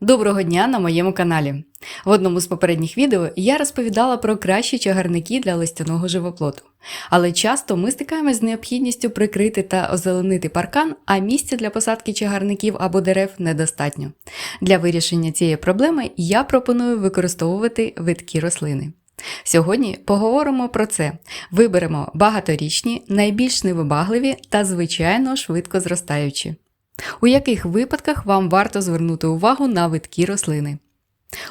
Доброго дня на моєму каналі. В одному з попередніх відео я розповідала про кращі чагарники для листяного живоплоту. Але часто ми стикаємось з необхідністю прикрити та озеленити паркан, а місця для посадки чагарників або дерев недостатньо. Для вирішення цієї проблеми я пропоную використовувати видкі рослини. Сьогодні поговоримо про це. Виберемо багаторічні, найбільш невибагливі та, звичайно, швидко зростаючі. У яких випадках вам варто звернути увагу на видкі рослини?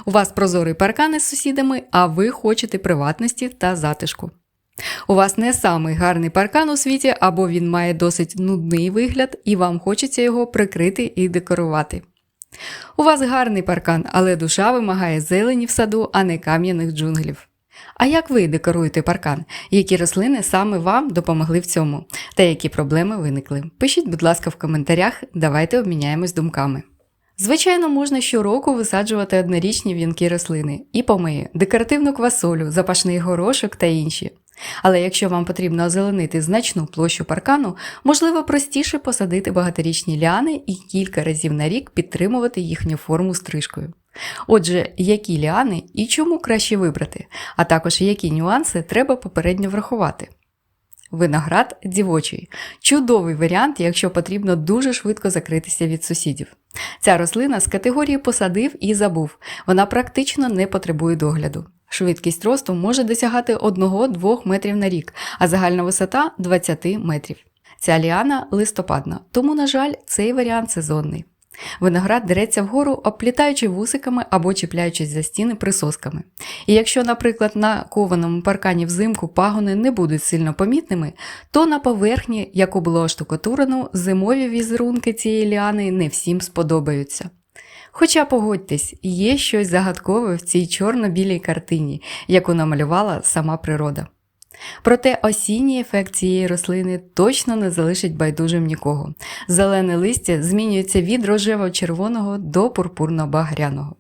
У вас прозорий паркан із сусідами, а ви хочете приватності та затишку. У вас не самий гарний паркан у світі, або він має досить нудний вигляд, і вам хочеться його прикрити і декорувати. У вас гарний паркан, але душа вимагає зелені в саду, а не кам'яних джунглів. А як ви декоруєте паркан? Які рослини саме вам допомогли в цьому? Та які проблеми виникли? Пишіть, будь ласка, в коментарях, давайте обміняємось думками. Звичайно, можна щороку висаджувати однорічні в'янкі рослини і помиї, декоративну квасолю, запашний горошок та інші. Але якщо вам потрібно озеленити значну площу паркану, можливо простіше посадити багаторічні ліани і кілька разів на рік підтримувати їхню форму стрижкою. Отже, які ліани і чому краще вибрати, а також які нюанси треба попередньо врахувати. Виноград дівочий чудовий варіант, якщо потрібно дуже швидко закритися від сусідів. Ця рослина з категорії посадив і забув, вона практично не потребує догляду. Швидкість росту може досягати 1-2 метрів на рік, а загальна висота 20 метрів. Ця ліана листопадна, тому, на жаль, цей варіант сезонний. Виноград дереться вгору, обплітаючи вусиками або чіпляючись за стіни присосками. І якщо, наприклад, на кованому паркані взимку пагони не будуть сильно помітними, то на поверхні, яку було оштукатурено, зимові візерунки цієї ліани не всім сподобаються. Хоча погодьтесь, є щось загадкове в цій чорно-білій картині, яку намалювала сама природа. Проте осінній ефект цієї рослини точно не залишить байдужим нікого. Зелене листя змінюється від рожево-червоного до пурпурно-багряного.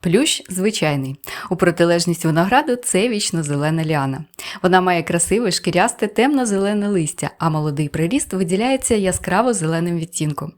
Плющ звичайний. У протилежність винограду це вічно-зелена ліана. Вона має красиве шкірясте темно-зелене листя, а молодий приріст виділяється яскраво зеленим відтінком.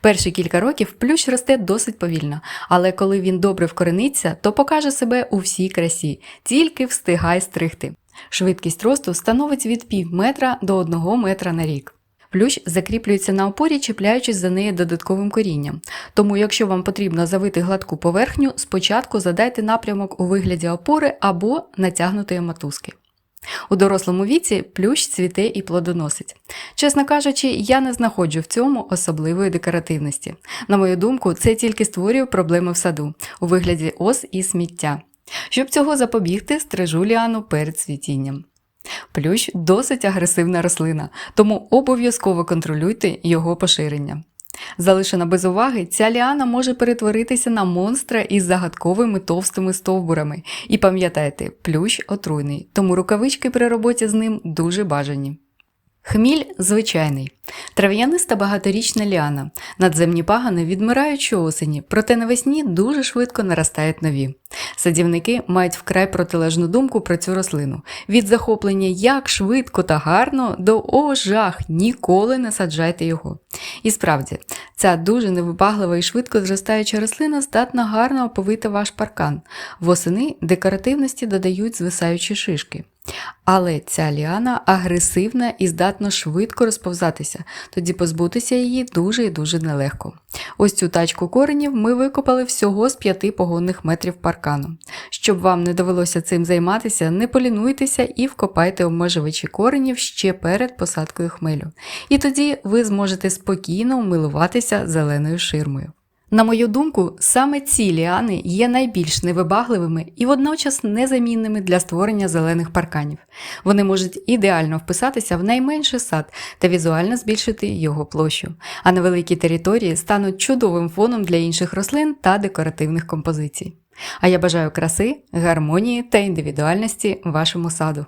Перші кілька років плющ росте досить повільно, але коли він добре вкорениться, то покаже себе у всій красі, тільки встигай стригти. Швидкість росту становить від пів метра до 1 метра на рік. Плющ закріплюється на опорі, чіпляючись за неї додатковим корінням. Тому, якщо вам потрібно завити гладку поверхню, спочатку задайте напрямок у вигляді опори або натягнутої мотузки. У дорослому віці плющ цвіте і плодоносить. Чесно кажучи, я не знаходжу в цьому особливої декоративності. На мою думку, це тільки створює проблеми в саду у вигляді ос і сміття. Щоб цього запобігти, стрижу ліану перед цвітінням. Плющ досить агресивна рослина, тому обов'язково контролюйте його поширення. Залишена без уваги, ця ліана може перетворитися на монстра із загадковими товстими стовбурами. І пам'ятайте, плющ отруйний, тому рукавички при роботі з ним дуже бажані. Хміль звичайний. Трав'яниста багаторічна ліана. Надземні пагани відмирають щоосені, проте навесні дуже швидко наростають нові. Садівники мають вкрай протилежну думку про цю рослину. Від захоплення як швидко та гарно до о жах, ніколи не саджайте його. І справді, ця дуже невибаглива і швидко зростаюча рослина здатна гарно оповити ваш паркан. Восени декоративності додають звисаючі шишки. Але ця ліана агресивна і здатна швидко розповзатися, тоді позбутися її дуже і дуже нелегко. Ось цю тачку коренів ми викопали всього з 5 погонних метрів паркану. Щоб вам не довелося цим займатися, не полінуйтеся і вкопайте обмежувачі коренів ще перед посадкою хмелю. І тоді ви зможете спокійно умилуватися зеленою ширмою. На мою думку, саме ці ліани є найбільш невибагливими і водночас незамінними для створення зелених парканів. Вони можуть ідеально вписатися в найменший сад та візуально збільшити його площу, а на великій території стануть чудовим фоном для інших рослин та декоративних композицій. А я бажаю краси, гармонії та індивідуальності вашому саду.